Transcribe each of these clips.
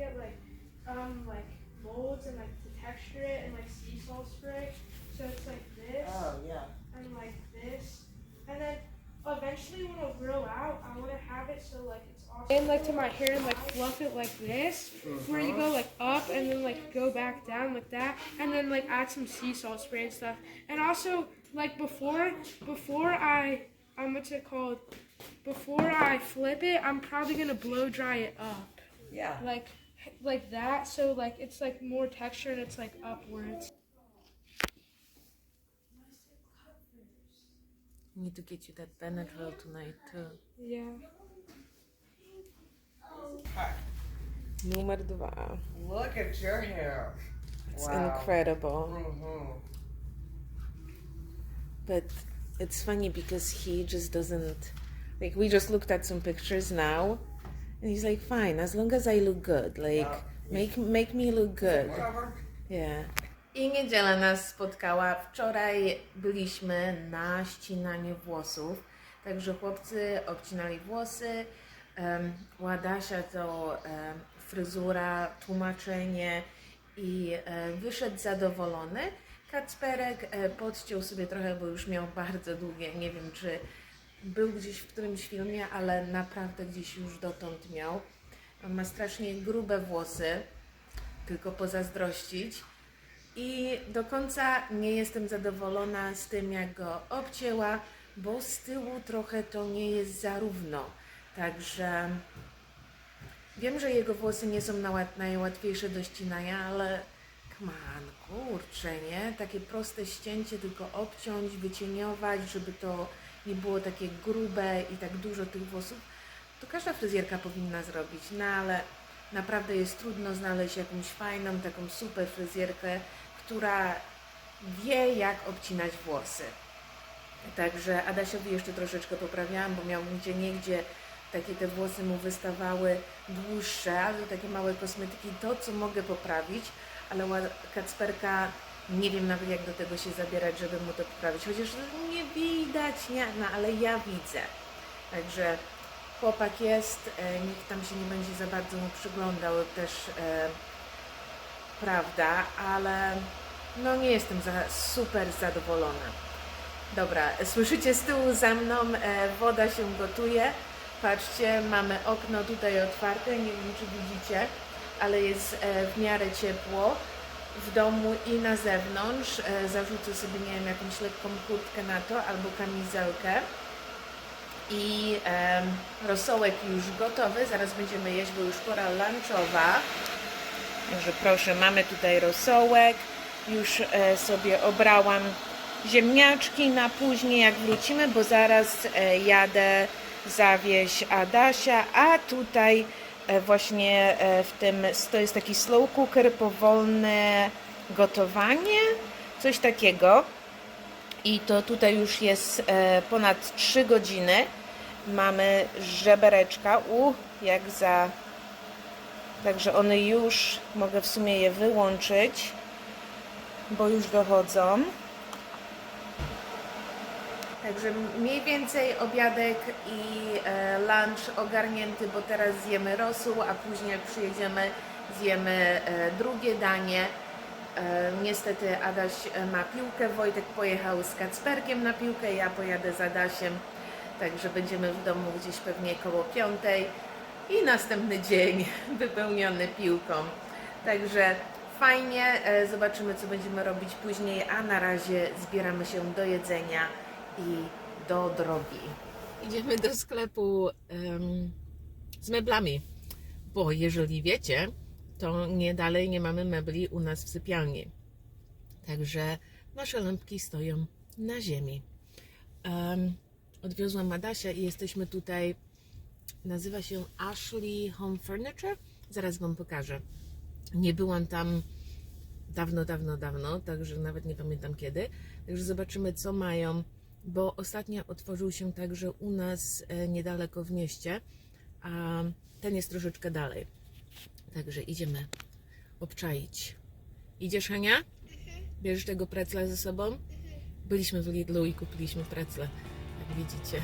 get like um like molds and like to texture it and like sea salt spray. So it's like this Oh, yeah. and like this, and then eventually when it'll grow out, I want to have it so like it's also and like to my hair and like fluff it like this, where you go like up and then like go back down like that, and then like add some sea salt spray and stuff, and also like before before I um what's it called before I flip it, I'm probably gonna blow dry it up, Yeah. like like that, so like it's like more texture and it's like upwards. Need to get you that Benadryl tonight too. Yeah. Numer dwa. Look at your hair. It's Wow. incredible. Mm-hmm. But it's funny because he just doesn't like we just looked at some pictures now and he's like fine as long as I look good like Yeah. make make me look good yeah. I niedziela nas spotkała. Wczoraj byliśmy na ścinaniu włosów. Także chłopcy obcinali włosy. Um, Ładasia to em, fryzura, tłumaczenie i e, wyszedł zadowolony. Kacperek e, podciął sobie trochę, bo już miał bardzo długie. Nie wiem, czy był gdzieś w którymś filmie, ale naprawdę gdzieś już dotąd miał. On ma strasznie grube włosy, tylko pozazdrościć. I do końca nie jestem zadowolona z tym, jak go obcięła, bo z tyłu trochę to nie jest zarówno. Także wiem, że jego włosy nie są najłatwiejsze do ścinania, ale on, kurczę, nie? Takie proste ścięcie, tylko obciąć, wycieniować, żeby to nie było takie grube i tak dużo tych włosów. To każda fryzjerka powinna zrobić, no ale naprawdę jest trudno znaleźć jakąś fajną, taką super fryzjerkę, która wie jak obcinać włosy. Także Adasiowi jeszcze troszeczkę poprawiałam, bo miał gdzie niegdzie takie te włosy mu wystawały dłuższe, ale takie małe kosmetyki, to co mogę poprawić, ale Kacperka nie wiem nawet jak do tego się zabierać, żeby mu to poprawić, chociaż nie widać, nie, no ale ja widzę. Także chłopak jest, e, nikt tam się nie będzie za bardzo mu przyglądał też, e, prawda, ale no nie jestem za super zadowolona. Dobra, słyszycie z tyłu za mną, e, woda się gotuje. Patrzcie, mamy okno tutaj otwarte, nie wiem czy widzicie, ale jest e, w miarę ciepło w domu i na zewnątrz. E, zarzucę sobie, nie wiem, jakąś lekką kurtkę na to albo kamizelkę. I em, rosołek już gotowy, zaraz będziemy jeść, bo już pora lunchowa. Także proszę, mamy tutaj rosołek. Już e, sobie obrałam ziemniaczki na później, jak wrócimy, bo zaraz e, jadę zawieźć Adasia, a tutaj e, właśnie e, w tym, to jest taki slow cooker, powolne gotowanie, coś takiego. I to tutaj już jest e, ponad 3 godziny. Mamy żebereczka, u, jak za Także one już, mogę w sumie je wyłączyć, bo już dochodzą. Także mniej więcej obiadek i e, lunch ogarnięty, bo teraz zjemy rosół, a później jak przyjedziemy zjemy e, drugie danie. E, niestety Adaś ma piłkę, Wojtek pojechał z Kacperkiem na piłkę, ja pojadę z Adasiem, także będziemy w domu gdzieś pewnie koło piątej i następny dzień wypełniony piłką. Także fajnie, zobaczymy co będziemy robić później, a na razie zbieramy się do jedzenia i do drogi. Idziemy do sklepu em, z meblami, bo jeżeli wiecie, to nie dalej nie mamy mebli u nas w sypialni. Także nasze lampki stoją na ziemi. Em, odwiozłam Adasia i jesteśmy tutaj. Nazywa się Ashley Home Furniture. Zaraz Wam pokażę. Nie byłam tam dawno, dawno, dawno, także nawet nie pamiętam kiedy. Także zobaczymy, co mają, bo ostatnio otworzył się także u nas e, niedaleko w mieście, a ten jest troszeczkę dalej. Także idziemy obczaić. Idziesz, Hania? Bierzesz tego precla ze sobą? Byliśmy w Lidlu i kupiliśmy precle, jak widzicie.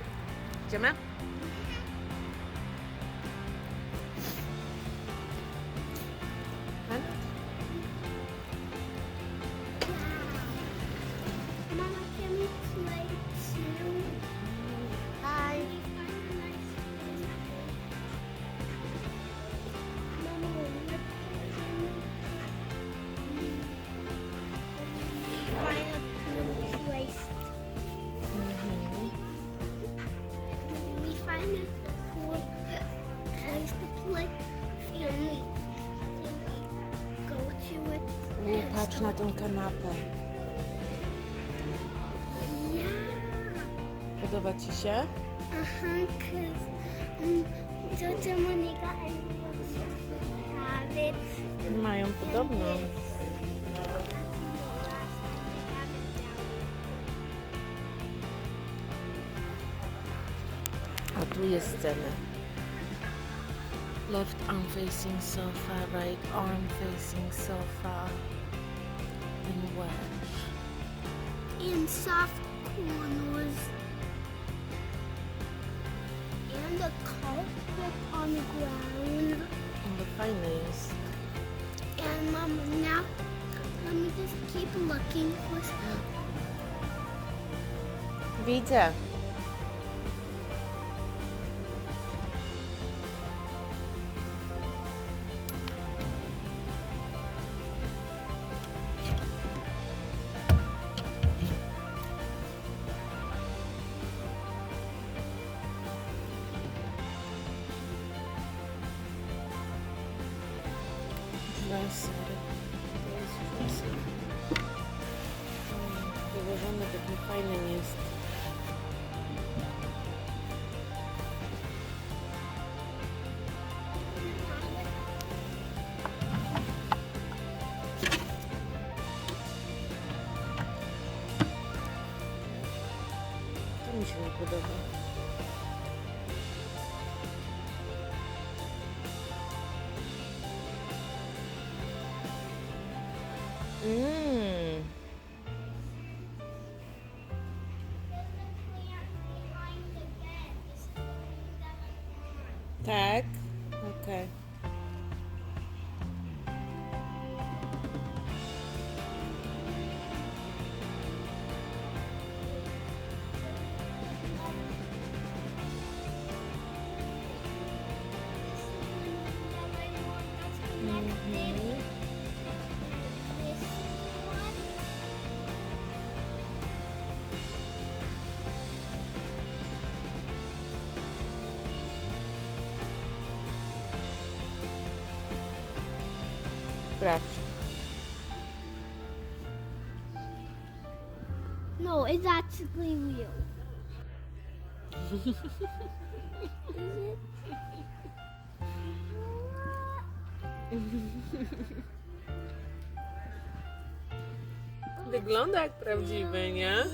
Idziemy? Tą kanapę. Podoba Ci się? Monica and Rosie have it. Mają podobną. A tu jest scena. Left arm facing sofa, right arm facing sofa. And wedge. And soft corners. And a carpet on the ground. Ale fajne jest. And Mama, now let me just keep looking for some. Widzę. Wyłożony taki Tak? Okej. No, it's actually real. Is it? Wygląda jak prawdziwy, nie?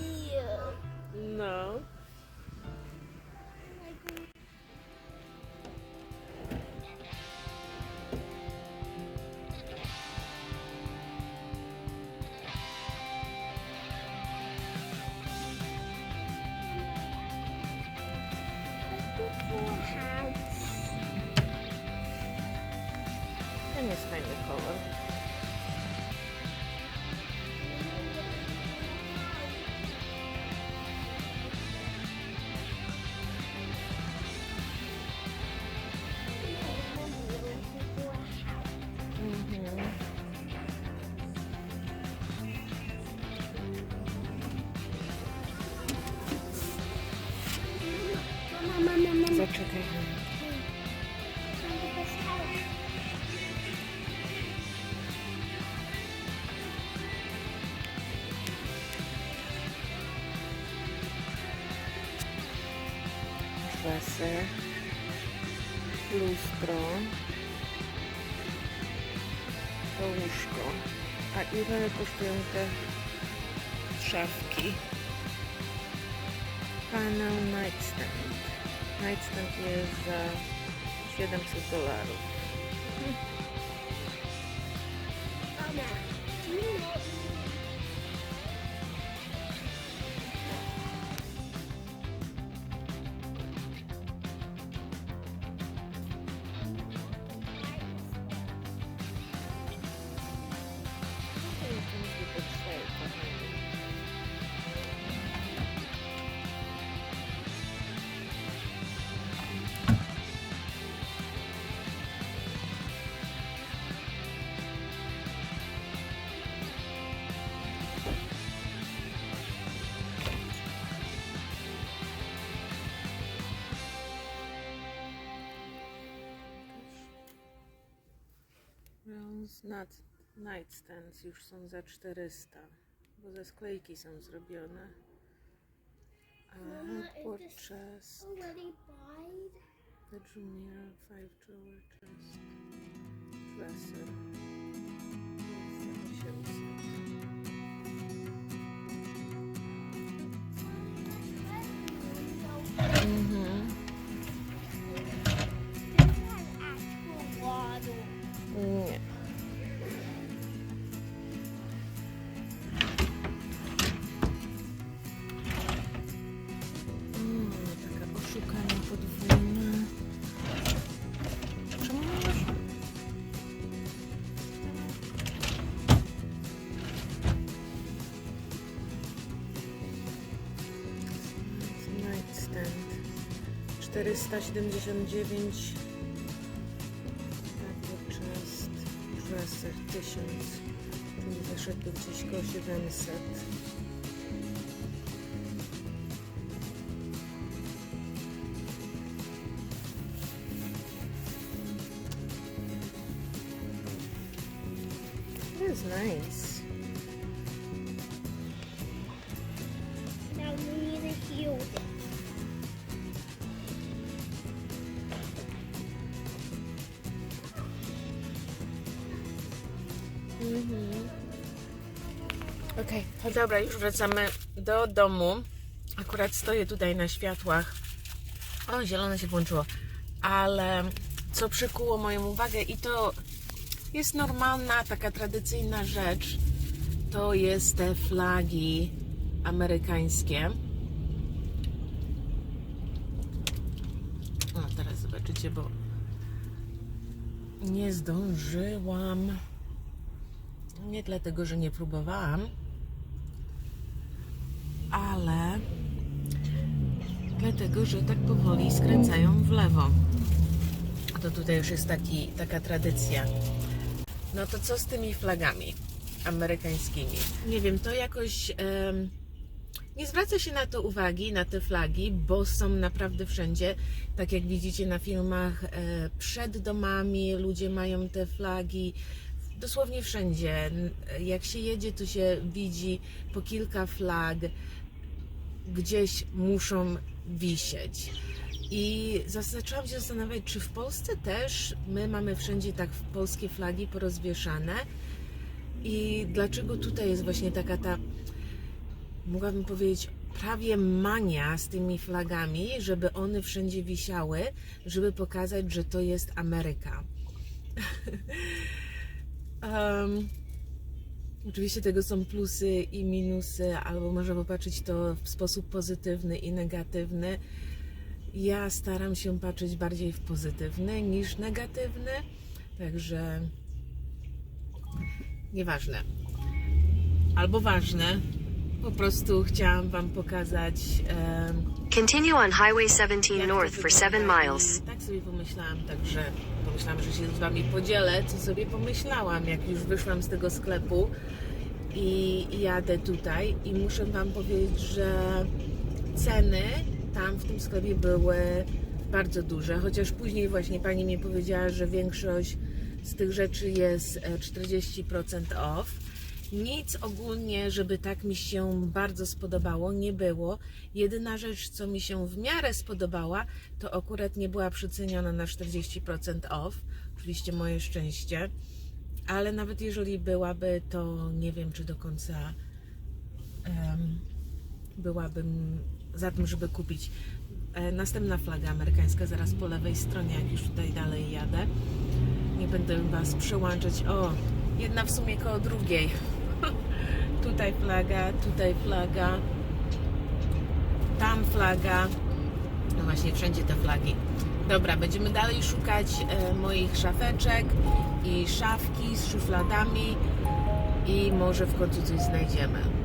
No. Lustro, to łóżko. A ile kosztują te szafki? Panel nightstand. Nightstand jest za 700 dolarów. Nut- nightstands już są za 400, bo ze sklejki są zrobione. A bought? bedroom mirror, five drawer chest, dresser. Jest za 800. 479 Headboard chest, dresser 1000, czyli wyszedł gdzieś koło 700. That is nice. Dobra, już wracamy do domu. Akurat stoję tutaj na światłach. O, zielone się włączyło. Ale co przykuło moją uwagę i to jest normalna, taka tradycyjna rzecz, to jest te flagi amerykańskie. O, teraz zobaczycie, bo nie zdążyłam. Nie dlatego, że nie próbowałam, ale dlatego, że tak powoli skręcają w lewo. To tutaj już jest taki, taka tradycja. No to co z tymi flagami amerykańskimi? Nie wiem, to jakoś nie zwraca się na to uwagi, na te flagi, bo są naprawdę wszędzie. Tak jak widzicie na filmach, e, przed domami ludzie mają te flagi, dosłownie wszędzie. Jak się jedzie, to się widzi po kilka flag, gdzieś muszą wisieć. I zaczęłam się zastanawiać, czy w Polsce też my mamy wszędzie tak polskie flagi porozwieszane i dlaczego tutaj jest właśnie taka ta, mogłabym powiedzieć, prawie mania z tymi flagami, żeby one wszędzie wisiały, żeby pokazać, że to jest Ameryka. Em, oczywiście tego są plusy i minusy, albo można popatrzeć to w sposób pozytywny i negatywny. Ja staram się patrzeć bardziej w pozytywny niż negatywny, także nieważne. Albo ważne. Po prostu chciałam Wam pokazać. em, Continue on Highway 17 jak to north for 7 wygląda. miles. I tak sobie pomyślałam, także pomyślałam, że się z Wami podzielę, co sobie pomyślałam, jak już wyszłam z tego sklepu i jadę tutaj i muszę Wam powiedzieć, że ceny tam w tym sklepie były bardzo duże, chociaż później właśnie Pani mi powiedziała, że większość z tych rzeczy jest e, 40% off Nic ogólnie, żeby tak mi się bardzo spodobało, nie było. Jedyna rzecz, co mi się w miarę spodobała, to akurat nie była przyceniona na 40% off. Oczywiście moje szczęście. Ale nawet jeżeli byłaby, to nie wiem, czy do końca em, byłabym za tym, żeby kupić. E, następna flaga amerykańska zaraz po lewej stronie, jak już tutaj dalej jadę. Nie będę Was przełączać. O, jedna w sumie koło drugiej. tutaj flaga, tutaj flaga, tam flaga. No właśnie, wszędzie te flagi. Dobra, będziemy dalej szukać e, moich szafeczek i szafki z szufladami i może w końcu coś znajdziemy.